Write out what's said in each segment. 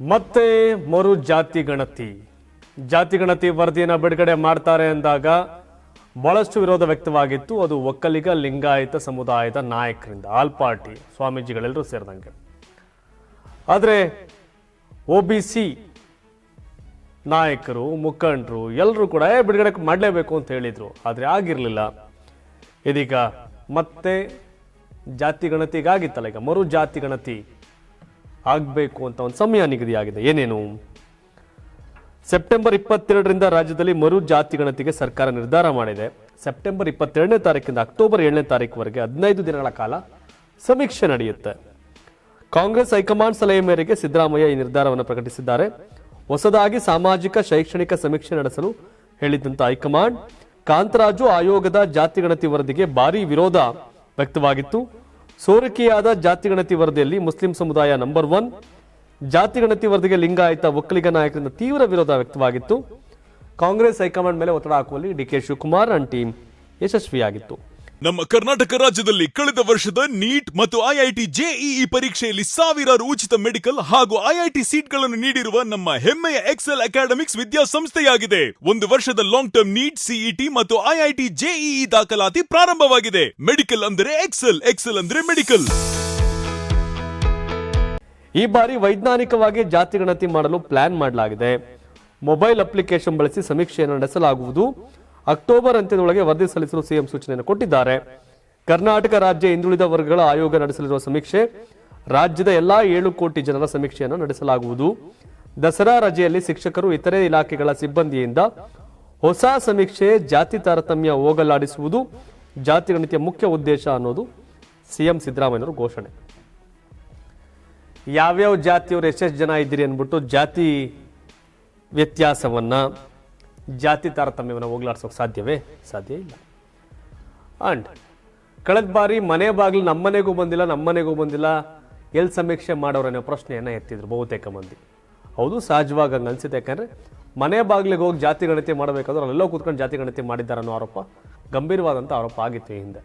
ಮತ್ತೆ ಮರು ಜಾತಿ ಗಣತಿ. ಜಾತಿ ಗಣತಿ ವರದಿಯನ್ನು ಬಿಡುಗಡೆ ಮಾಡ್ತಾರೆ ಅಂದಾಗ ಬಹಳಷ್ಟು ವಿರೋಧ ವ್ಯಕ್ತವಾಗಿತ್ತು. ಅದು ಒಕ್ಕಲಿಗ ಲಿಂಗಾಯತ ಸಮುದಾಯದ ನಾಯಕರಿಂದ ಆಲ್ ಪಾರ್ಟಿ ಸ್ವಾಮೀಜಿಗಳೆಲ್ಲರೂ ಸೇರಿದಂಗೆ. ಆದರೆ ಒ ಬಿ ಸಿ ನಾಯಕರು ಮುಖಂಡರು ಎಲ್ಲರೂ ಕೂಡ "ಏ, ಬಿಡುಗಡೆ ಮಾಡಲೇಬೇಕು ಅಂತ ಹೇಳಿದರು. ಆದರೆ ಆಗಿರಲಿಲ್ಲ. ಇದೀಗ ಮತ್ತೆ ಜಾತಿ ಗಣತಿಗಾಗಿತ್ತಲ್ಲ ಈಗ ಮರು ಜಾತಿ ಗಣತಿ ಆಗಬೇಕು ಅಂತ ಒಂದು ಸಮಯ ನಿಗದಿಯಾಗಿದೆ. ಏನೇನು? ಸೆಪ್ಟೆಂಬರ್ ಇಪ್ಪತ್ತೆರಡರಿಂದ ರಾಜ್ಯದಲ್ಲಿ ಮರು ಜಾತಿ ಗಣತಿಗೆ ಸರ್ಕಾರ ನಿರ್ಧಾರ ಮಾಡಿದೆ. ಸೆಪ್ಟೆಂಬರ್ ಇಪ್ಪತ್ತೆರಡನೇ ತಾರೀಕಿಂದ ಅಕ್ಟೋಬರ್ ಏಳನೇ ತಾರೀಕುವರೆಗೆ ಹದಿನೈದು ದಿನಗಳ ಕಾಲ ಸಮೀಕ್ಷೆ ನಡೆಯುತ್ತೆ. ಕಾಂಗ್ರೆಸ್ ಹೈಕಮಾಂಡ್ ಸಲಹೆ ಮೇರೆಗೆ ಸಿದ್ದರಾಮಯ್ಯ ಈ ನಿರ್ಧಾರವನ್ನು ಪ್ರಕಟಿಸಿದ್ದಾರೆ. ಹೊಸದಾಗಿ ಸಾಮಾಜಿಕ, ಶೈಕ್ಷಣಿಕ ಸಮೀಕ್ಷೆ ನಡೆಸಲು ಹೇಳಿದ್ದಂಥ ಹೈಕಮಾಂಡ್, ಕಾಂತರಾಜು ಆಯೋಗದ ಜಾತಿ ಗಣತಿ ವರದಿಗೆ ಭಾರೀ ವಿರೋಧ ವ್ಯಕ್ತವಾಗಿತ್ತು. ಸೋರಿಕೆಯಾದ ಜಾತಿಗಣತಿ ವರದಿಯಲ್ಲಿ ಮುಸ್ಲಿಂ ಸಮುದಾಯ ನಂಬರ್ ಒನ್. ಜಾತಿಗಣತಿ ವರದಿಗೆ ಲಿಂಗಾಯತ ಒಕ್ಕಲಿಗ ನಾಯಕರಿಂದ ತೀವ್ರ ವಿರೋಧ ವ್ಯಕ್ತವಾಗಿತ್ತು. ಕಾಂಗ್ರೆಸ್ ಹೈಕಮಾಂಡ್ ಮೇಲೆ ಒತ್ತಡ ಹಾಕುವಲ್ಲಿ D K Shivakumar and team ಯಶಸ್ವಿಯಾಗಿತ್ತು. ನಮ್ಮ ಕರ್ನಾಟಕ ರಾಜ್ಯದಲ್ಲಿ ಕಳೆದ ವರ್ಷದ ನೀಟ್ ಮತ್ತು ಐಐಟಿ ಜೆಇಇ ಪರೀಕ್ಷೆಯಲ್ಲಿ ಸಾವಿರಾರು ಉಚಿತ ಮೆಡಿಕಲ್ ಹಾಗೂ ಐಐಟಿ ಸೀಟ್ಗಳನ್ನು ನೀಡಿರುವ ನಮ್ಮ ಹೆಮ್ಮೆಯ ಎಕ್ಸೆಲ್ ಅಕಾಡೆಮಿಕ್ಸ್ ವಿದ್ಯಾಸಂಸ್ಥೆಯಾಗಿದೆ. ಒಂದು ವರ್ಷದ ಲಾಂಗ್ ಟರ್ಮ್ ನೀಟ್, ಸಿಇಟಿ ಮತ್ತು ಐಐಟಿ ಜೆಇಇ ದಾಖಲಾತಿ ಪ್ರಾರಂಭವಾಗಿದೆ. ಮೆಡಿಕಲ್ ಅಂದರೆ ಎಕ್ಸೆಲ್ ಎಕ್ಸೆಲ್ ಅಂದರೆ ಮೆಡಿಕಲ್. ಈ ಬಾರಿ ವೈಜ್ಞಾನಿಕವಾಗಿ ಜಾತಿ ಗಣತಿ ಮಾಡಲು ಪ್ಲಾನ್ ಮಾಡಲಾಗಿದೆ. ಮೊಬೈಲ್ ಅಪ್ಲಿಕೇಶನ್ ಬಳಸಿ ಸಮೀಕ್ಷೆಯನ್ನು ನಡೆಸಲಾಗುವುದು. ಅಕ್ಟೋಬರ್ ಅಂತ್ಯದೊಳಗೆ ವರದಿ ಸಲ್ಲಿಸಲು ಸಿಎಂ ಸೂಚನೆಯನ್ನು ಕೊಟ್ಟಿದ್ದಾರೆ. ಕರ್ನಾಟಕ ರಾಜ್ಯ ಹಿಂದುಳಿದ ವರ್ಗಗಳ ಆಯೋಗ ನಡೆಸಲಿರುವ ಸಮೀಕ್ಷೆ, ರಾಜ್ಯದ ಎಲ್ಲಾ ಏಳು ಕೋಟಿ ಜನರ ಸಮೀಕ್ಷೆಯನ್ನು ನಡೆಸಲಾಗುವುದು. ದಸರಾ ರಜೆಯಲ್ಲಿ ಶಿಕ್ಷಕರು ಇತರೆ ಇಲಾಖೆಗಳ ಸಿಬ್ಬಂದಿಯಿಂದ ಹೊಸ ಸಮೀಕ್ಷೆ, ಜಾತಿ ತಾರತಮ್ಯ ಹೋಗಲಾಡಿಸುವುದು ಜಾತಿ ಗಣತಿಯ ಮುಖ್ಯ ಉದ್ದೇಶ ಅನ್ನೋದು ಸಿಎಂ ಸಿದ್ದರಾಮಯ್ಯನವರು ಘೋಷಣೆ. ಯಾವ್ಯಾವ ಜಾತಿಯವರು ಎಷ್ಟೆಷ್ಟು ಜನ ಇದ್ದೀರಿ ಅಂದ್ಬಿಟ್ಟು ಜಾತಿ ವ್ಯತ್ಯಾಸವನ್ನ ಜಾತಿ ತಾರತಮ್ಯವನ್ನು ಹೋಗ್ಲಾಡ್ಸೋಕೆ ಸಾಧ್ಯವೇ? ಸಾಧ್ಯ ಇಲ್ಲ. ಅಂಡ್ ಕಳೆದ ಬಾರಿ ಮನೆ ಬಾಗಿಲು ನಮ್ಮನೆಗೂ ಬಂದಿಲ್ಲ ನಮ್ಮನೆಗೂ ಬಂದಿಲ್ಲ. ಎಲ್ಲಿ ಸಮೀಕ್ಷೆ ಮಾಡೋರನ್ನೋ ಪ್ರಶ್ನೆಯನ್ನು ಎತ್ತಿದ್ರು ಬಹುತೇಕ ಮಂದಿ. ಹೌದು, ಸಹಜವಾಗಿ ಹಂಗೆ ಅನಿಸುತ್ತೆ. ಯಾಕಂದರೆ ಮನೆ ಬಾಗಿಲಿಗೆ ಹೋಗಿ ಜಾತಿ ಗಣತಿ ಮಾಡಬೇಕಾದ್ರೆ ಅಲ್ಲೆಲ್ಲೋ ಕೂತ್ಕೊಂಡು ಜಾತಿ ಗಣತಿ ಮಾಡಿದ್ದಾರೆ ಅನ್ನೋ ಆರೋಪ ಗಂಭೀರವಾದಂಥ ಆರೋಪ ಆಗಿತ್ತು ಈ ಹಿಂದೆ.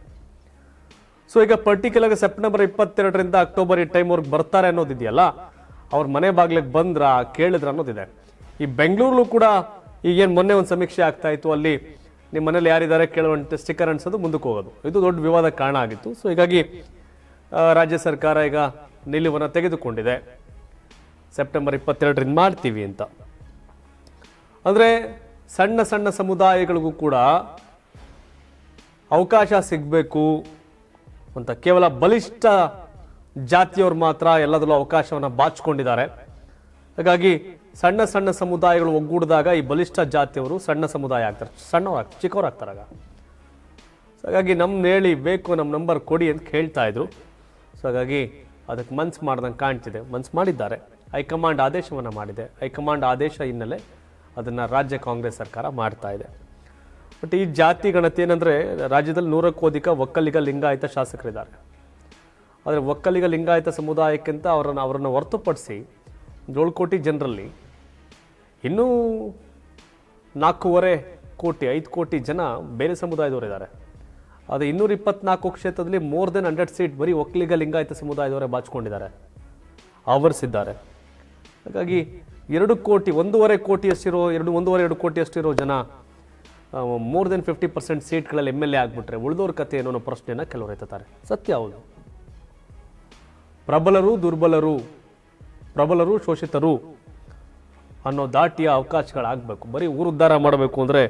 ಸೊ ಈಗ ಪರ್ಟಿಕ್ಯುಲರ್ ಸೆಪ್ಟೆಂಬರ್ ಇಪ್ಪತ್ತೆರಡರಿಂದ ಅಕ್ಟೋಬರ್ ಈ ಟೈಮ್ ಅವ್ರಿಗೆ ಬರ್ತಾರೆ ಅನ್ನೋದಿದೆಯಲ್ಲ, ಅವ್ರ ಮನೆ ಬಾಗ್ಲಿಗೆ ಬಂದ್ರ ಕೇಳಿದ್ರ ಅನ್ನೋದಿದೆ. ಈ ಬೆಂಗಳೂರಲ್ಲೂ ಕೂಡ ಈಗೇನು ಮೊನ್ನೆ ಒಂದು ಸಮೀಕ್ಷೆ ಆಗ್ತಾ ಇತ್ತು, ಅಲ್ಲಿ ನಿಮ್ಮ ಮನೇಲಿ ಯಾರಿದ್ದಾರೆ ಕೇಳುವಂತೆ ಸ್ಟಿಕ್ಕರ್ ಅನ್ಸೋದು ಮುಂದಕ್ಕೆ ಹೋಗೋದು. ಇದು ದೊಡ್ಡ ವಿವಾದ ಕಾರಣ ಆಗಿತ್ತು. ಸೊ ಹೀಗಾಗಿ ರಾಜ್ಯ ಸರ್ಕಾರ ಈಗ ನಿಲುವನ್ನು ತೆಗೆದುಕೊಂಡಿದೆ. ಸೆಪ್ಟೆಂಬರ್ ಇಪ್ಪತ್ತೆರಡರಿಂದ ಮಾಡ್ತೀವಿ ಅಂತ. ಅಂದರೆ, ಸಣ್ಣ ಸಣ್ಣ ಸಮುದಾಯಗಳಿಗೂ ಕೂಡ ಅವಕಾಶ ಸಿಗಬೇಕು ಅಂತ ಕೇವಲ ಬಲಿಷ್ಠ ಜಾತಿಯವರು ಮಾತ್ರ ಎಲ್ಲದರಲ್ಲೂ ಅವಕಾಶವನ್ನು ಬಾಚಿಕೊಂಡಿದ್ದಾರೆ. ಹಾಗಾಗಿ ಸಣ್ಣ ಸಣ್ಣ ಸಮುದಾಯಗಳು ಒಗ್ಗೂಡಿದಾಗ ಈ ಬಲಿಷ್ಠ ಜಾತಿಯವರು ಸಣ್ಣ ಸಮುದಾಯ ಆಗ್ತಾರೆ. ಸಣ್ಣವ್ರು ಚಿಕ್ಕವರಾಗ್ತಾರಾಗ. ಹಾಗಾಗಿ ನಮ್ಮ ಹೇಳಿ ಬೇಕು ನಮ್ಮ ನಂಬರ್ ಕೊಡಿ ಅಂತ ಕೇಳ್ತಾ ಇದ್ರು. ಸೊ ಹಾಗಾಗಿ ಅದಕ್ಕೆ ಮನ್ಸು ಮಾಡ್ದಂಗೆ ಕಾಣ್ತಿದೆ. ಮನ್ಸು ಮಾಡಿದ್ದಾರೆ. ಹೈಕಮಾಂಡ್ ಆದೇಶವನ್ನು ಮಾಡಿದೆ. ಹೈಕಮಾಂಡ್ ಆದೇಶ ಹಿನ್ನೆಲೆ ಅದನ್ನು ರಾಜ್ಯ ಕಾಂಗ್ರೆಸ್ ಸರ್ಕಾರ ಮಾಡ್ತಾ ಇದೆ. ಬಟ್ ಈ ಜಾತಿ ಗಣತಿ ಏನಂದರೆ ರಾಜ್ಯದಲ್ಲಿ ನೂರಕ್ಕೂ ಅಧಿಕ ಒಕ್ಕಲಿಗ ಲಿಂಗಾಯತ ಶಾಸಕರಿದ್ದಾರೆ. ಆದರೆ ಒಕ್ಕಲಿಗ ಲಿಂಗಾಯತ ಸಮುದಾಯಕ್ಕಿಂತ ಅವರನ್ನು ಅವರನ್ನು ಹೊರತುಪಡಿಸಿ ಏಳು ಕೋಟಿ ಜನರಲ್ಲಿ ಇನ್ನೂ ನಾಲ್ಕೂವರೆ ಕೋಟಿ, ಐದು ಕೋಟಿ ಜನ ಬೇರೆ ಸಮುದಾಯದವರಿದ್ದಾರೆ ಅದು ಇನ್ನೂರ ಇಪ್ಪತ್ನಾಲ್ಕು ಕ್ಷೇತ್ರದಲ್ಲಿ ಮೋರ್ ದೆನ್ ಹಂಡ್ರೆಡ್ ಸೀಟ್ ಬರೀ ಒಕ್ಕಲಿಗ ಲಿಂಗಾಯತ ಸಮುದಾಯದವರೇ ಬಾಚಿಕೊಂಡಿದ್ದಾರೆ. ಆವರಿಸಿದ್ದಾರೆ. ಹಾಗಾಗಿ ಎರಡು ಕೋಟಿ, ಒಂದೂವರೆ ಕೋಟಿಯಷ್ಟಿರೋ, ಎರಡು, ಒಂದೂವರೆ, ಎರಡು ಕೋಟಿಯಷ್ಟಿರೋ ಜನ ಮೋರ್ ದೆನ್ ಫಿಫ್ಟಿ ಪರ್ಸೆಂಟ್ ಸೀಟ್ಗಳಲ್ಲಿ ಎಂ ಎಲ್ ಎ ಆಗಿಬಿಟ್ರೆ ಉಳಿದವ್ರ ಕಥೆ ಏನೋ ಅನ್ನೋ ಪ್ರಶ್ನೆಯನ್ನು ಕೆಲವರು ಎತ್ತಾರೆ ಸತ್ಯ ಹೌದು. ಪ್ರಬಲರು, ದುರ್ಬಲರು, ಪ್ರಬಲರು, ಶೋಷಿತರು ಅನ್ನೋ ದಾಟಿಯ ಅವಕಾಶಗಳಾಗಬೇಕು. ಬರೀ ಊರು ಉದ್ಧಾರ ಮಾಡಬೇಕು ಅಂದರೆ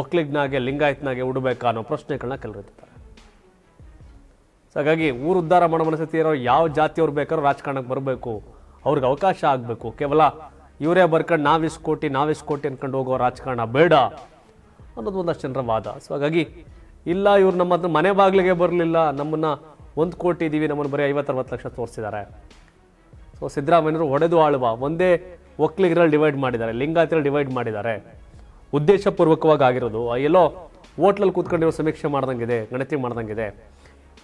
ಒಕ್ಲಿಗ್ನಾಗೆ, ಲಿಂಗಾಯತ್ನಾಗೆ ಉಡಬೇಕಾ ಅನ್ನೋ ಪ್ರಶ್ನೆಗಳನ್ನ ಸೊ ಹಾಗಾಗಿ ಊರು ಉದ್ಧಾರ ಮಾಡೋ ಮನಸ್ಥಿತಿ ಇರೋ ಯಾವ ಜಾತಿಯವ್ರು ಬೇಕಾದ್ರೂ ರಾಜಕಾರಣಕ್ಕೆ ಬರಬೇಕು. ಅವ್ರಿಗೆ ಅವಕಾಶ ಆಗಬೇಕು. ಕೇವಲ ಇವರೇ ಬರ್ಕೊಂಡು ನಾವಿಷ್ಟು ಕೋಟಿ ನಾವಿಷ್ಟು ಕೋಟಿ ಅನ್ಕೊಂಡು ಹೋಗೋ ರಾಜಕಾರಣ ಬೇಡ ಅನ್ನೋದು ಒಂದಷ್ಟು ಜನರ ವಾದ. ಸೊ ಹಾಗಾಗಿ ಇಲ್ಲ, ಇವ್ರು ನಮ್ಮ ಹತ್ರ ಮನೆ ಬಾಗಿಲಿಗೆ ಬರಲಿಲ್ಲ, ನಮ್ಮನ್ನ ಒಂದು ಕೋಟಿ ಇದ್ದೀವಿ ನಮ್ಮನ್ನು ಬರೀ ಐವತ್ತರವತ್ತು ಲಕ್ಷ ತೋರಿಸಿದ್ದಾರೆ. ಸೊ ಸಿದ್ದರಾಮಯ್ಯರು ಹೊಡೆದು ಆಳುವ. ಒಂದೇ ಒಕ್ಕಲಿಗರಲ್ಲಿ ಡಿವೈಡ್ ಮಾಡಿದ್ದಾರೆ, ಲಿಂಗಾಯತರಲ್ಲಿ ಡಿವೈಡ್ ಮಾಡಿದ್ದಾರೆ. ಉದ್ದೇಶಪೂರ್ವಕವಾಗಿ ಆಗಿರೋದು ಎಲ್ಲೋ ಹೋಟ್ಲಲ್ಲಿ ಕೂತ್ಕೊಂಡಿರೋ ಸಮೀಕ್ಷೆ ಮಾಡ್ದಂಗಿದೆ, ಗಣತಿ ಮಾಡ್ದಂಗಿದೆ.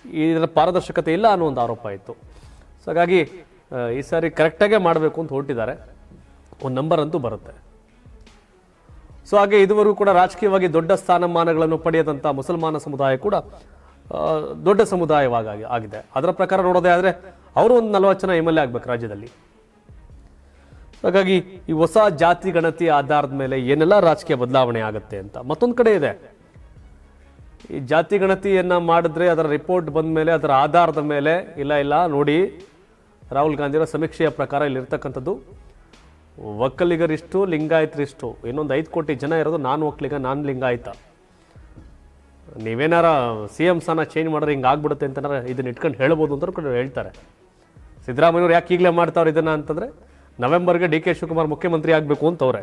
ಇದರ ಪಾರದರ್ಶಕತೆ ಇಲ್ಲ ಅನ್ನೋ ಒಂದು ಆರೋಪ ಇತ್ತು. ಸೊ ಹಾಗಾಗಿ ಈ ಸಾರಿ ಕರೆಕ್ಟಾಗೇ ಮಾಡಬೇಕು ಅಂತ ಹೊರಟಿದ್ದಾರೆ. ಒಂದು ನಂಬರ್ ಅಂತೂ ಬರುತ್ತೆ. ಸೊ ಹಾಗೆ ಇದುವರೆಗೂ ಕೂಡ ರಾಜಕೀಯವಾಗಿ ದೊಡ್ಡ ಸ್ಥಾನಮಾನಗಳನ್ನು ಪಡೆಯದಂಥ ಮುಸಲ್ಮಾನ ಸಮುದಾಯ ಕೂಡ ದೊಡ್ಡ ಸಮುದಾಯವಾಗಿ ಆಗಿದೆ. ಅದರ ಪ್ರಕಾರ ನೋಡೋದೇ ಆದರೆ, ಅವರು ಒಂದು ನಲವತ್ತು ಜನ ಎಂ ಎಲ್ ಎ ಆಗ್ಬೇಕು ರಾಜ್ಯದಲ್ಲಿ. ಹಾಗಾಗಿ ಈ ಹೊಸ ಜಾತಿ ಗಣತಿ ಆಧಾರದ ಮೇಲೆ ಏನೆಲ್ಲ ರಾಜಕೀಯ ಬದಲಾವಣೆ ಆಗುತ್ತೆ ಅಂತ ಮತ್ತೊಂದು ಕಡೆ ಇದೆ. ಈ ಜಾತಿ ಗಣತಿಯನ್ನು ಮಾಡಿದ್ರೆ ಅದರ ರಿಪೋರ್ಟ್ ಬಂದ ಮೇಲೆ, ಅದರ ಆಧಾರದ ಮೇಲೆ, ಇಲ್ಲ ಇಲ್ಲ, ನೋಡಿ, ರಾಹುಲ್ ಗಾಂಧಿಯವರ ಸಮೀಕ್ಷೆಯ ಪ್ರಕಾರ ಇಲ್ಲಿರ್ತಕ್ಕಂಥದ್ದು ಒಕ್ಕಲಿಗರಿಷ್ಟು, ಲಿಂಗಾಯತರಿಷ್ಟು, ಇನ್ನೊಂದು ಐದು ಕೋಟಿ ಜನ ಇರೋದು ನಾನು ಒಕ್ಕಲಿಗ, ನಾನು ಲಿಂಗಾಯತ. ನೀವೇನಾರ ಸಿ ಎಂ ಸ್ಥಾನ ಚೇಂಜ್ ಮಾಡಿದ್ರೆ ಹಿಂಗೆ ಆಗ್ಬಿಡುತ್ತೆ ಅಂತ ಇದನ್ನ ಇಟ್ಕೊಂಡು ಹೇಳ್ಬೋದು ಅಂತ ಹೇಳ್ತಾರೆ. ಸಿದ್ದರಾಮಯ್ಯವ್ರು ಯಾಕೆ ಈಗಲೇ ಮಾಡ್ತಾವ್ರೆ ಇದನ್ನ ಅಂತಂದ್ರೆ ನವೆಂಬರ್ಗೆ ಡಿ ಕೆ ಶಿವಕುಮಾರ್ ಮುಖ್ಯಮಂತ್ರಿ ಆಗಬೇಕು ಅಂತವ್ರೆ.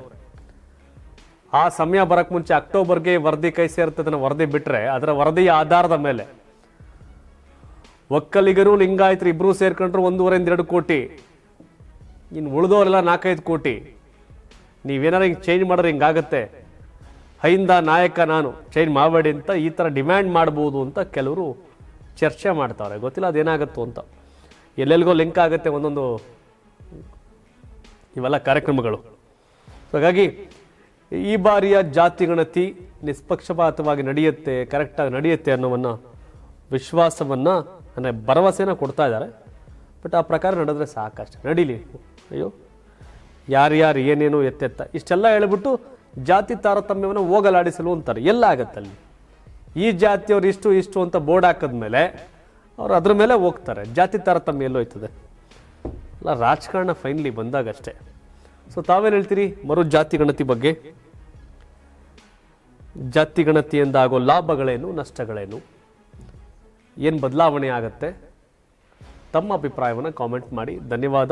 ಆ ಸಮಯ ಬರೋಕ್ಕೆ ಮುಂಚೆ ಅಕ್ಟೋಬರ್ಗೆ ವರದಿ ಕೈ ಸೇರ್ತದನ್ನ ವರದಿ ಬಿಟ್ಟರೆ ಅದರ ವರದಿಯ ಆಧಾರದ ಮೇಲೆ ಒಕ್ಕಲಿಗರು, ಲಿಂಗಾಯತರು ಇಬ್ಬರೂ ಸೇರ್ಕೊಂಡ್ರು ಒಂದೂವರೆಯಿಂದ ಎರಡು ಕೋಟಿ. ಇನ್ನು ಉಳಿದವರೆಲ್ಲ ನಾಲ್ಕೈದು ಕೋಟಿ. ನೀವೇನಾರ ಹಿಂಗೆ ಚೇಂಜ್ ಮಾಡಿದ್ರೆ ಹಿಂಗಾಗತ್ತೆ ಹೈಂದ ನಾಯಕ ನಾನು ಚೇಂಜ್ ಮಾಡಬೇಡಿ ಅಂತ ಈ ಥರ ಡಿಮ್ಯಾಂಡ್ ಮಾಡ್ಬೋದು ಅಂತ ಕೆಲವರು ಚರ್ಚೆ ಮಾಡ್ತಾರೆ. ಗೊತ್ತಿಲ್ಲ ಅದೇನಾಗುತ್ತೋ ಅಂತ. ಎಲ್ಲೆಲ್ಲಿಗೋ ಲಿಂಕ್ ಆಗುತ್ತೆ ಒಂದೊಂದು ಇವೆಲ್ಲ ಕಾರ್ಯಕ್ರಮಗಳು. ಹಾಗಾಗಿ ಈ ಬಾರಿಯ ಜಾತಿ ಗಣತಿ ನಿಷ್ಪಕ್ಷಪಾತವಾಗಿ ನಡೆಯುತ್ತೆ ಕರೆಕ್ಟಾಗಿ ನಡೆಯುತ್ತೆ ಅನ್ನೋವನ್ನ ವಿಶ್ವಾಸವನ್ನ, ಅಂದರೆ ಭರವಸೆನ ಕೊಡ್ತಾ ಇದ್ದಾರೆ. ಬಟ್ ಆ ಪ್ರಕಾರ ನಡೆದ್ರೆ ಸಾಕಷ್ಟು. ನಡೀಲಿ. ಅಯ್ಯೋ ಯಾರ್ಯಾರು ಏನೇನು ಎತ್ತೆತ್ತ. ಇಷ್ಟೆಲ್ಲ ಹೇಳ್ಬಿಟ್ಟು ಜಾತಿ ತಾರತಮ್ಯವನ್ನು ಹೋಗಲಾಡಿಸಲು ಅಂತಾರೆ. ಎಲ್ಲ ಆಗತ್ತಲ್ಲಿ. ಈ ಜಾತಿಯವ್ರು ಇಷ್ಟು ಇಷ್ಟು ಅಂತ ಬೋರ್ಡ್ ಹಾಕಿದ್ಮೇಲೆ ಅವ್ರು ಅದ್ರ ಮೇಲೆ ಹೋಗ್ತಾರೆ. ಜಾತಿ ತಾರತಮ್ಯ ಎಲ್ಲೋ ಹೋಯ್ತದೆ ಅಲ್ಲ ರಾಜಕಾರಣ ಫೈನಲಿ ಬಂದಾಗಷ್ಟೇ. ಸೊ ತಾವೇನು ಹೇಳ್ತೀರಿ? ಮರು ಜಾತಿ ಗಣತಿ ಬಗ್ಗೆ. ಜಾತಿ ಗಣತಿಯಿಂದ ಆಗೋ ಲಾಭಗಳೇನು, ನಷ್ಟಗಳೇನು? ಏನು ಬದಲಾವಣೆ ಆಗತ್ತೆ? ತಮ್ಮ ಅಭಿಪ್ರಾಯವನ್ನು ಕಾಮೆಂಟ್ ಮಾಡಿ. ಧನ್ಯವಾದ.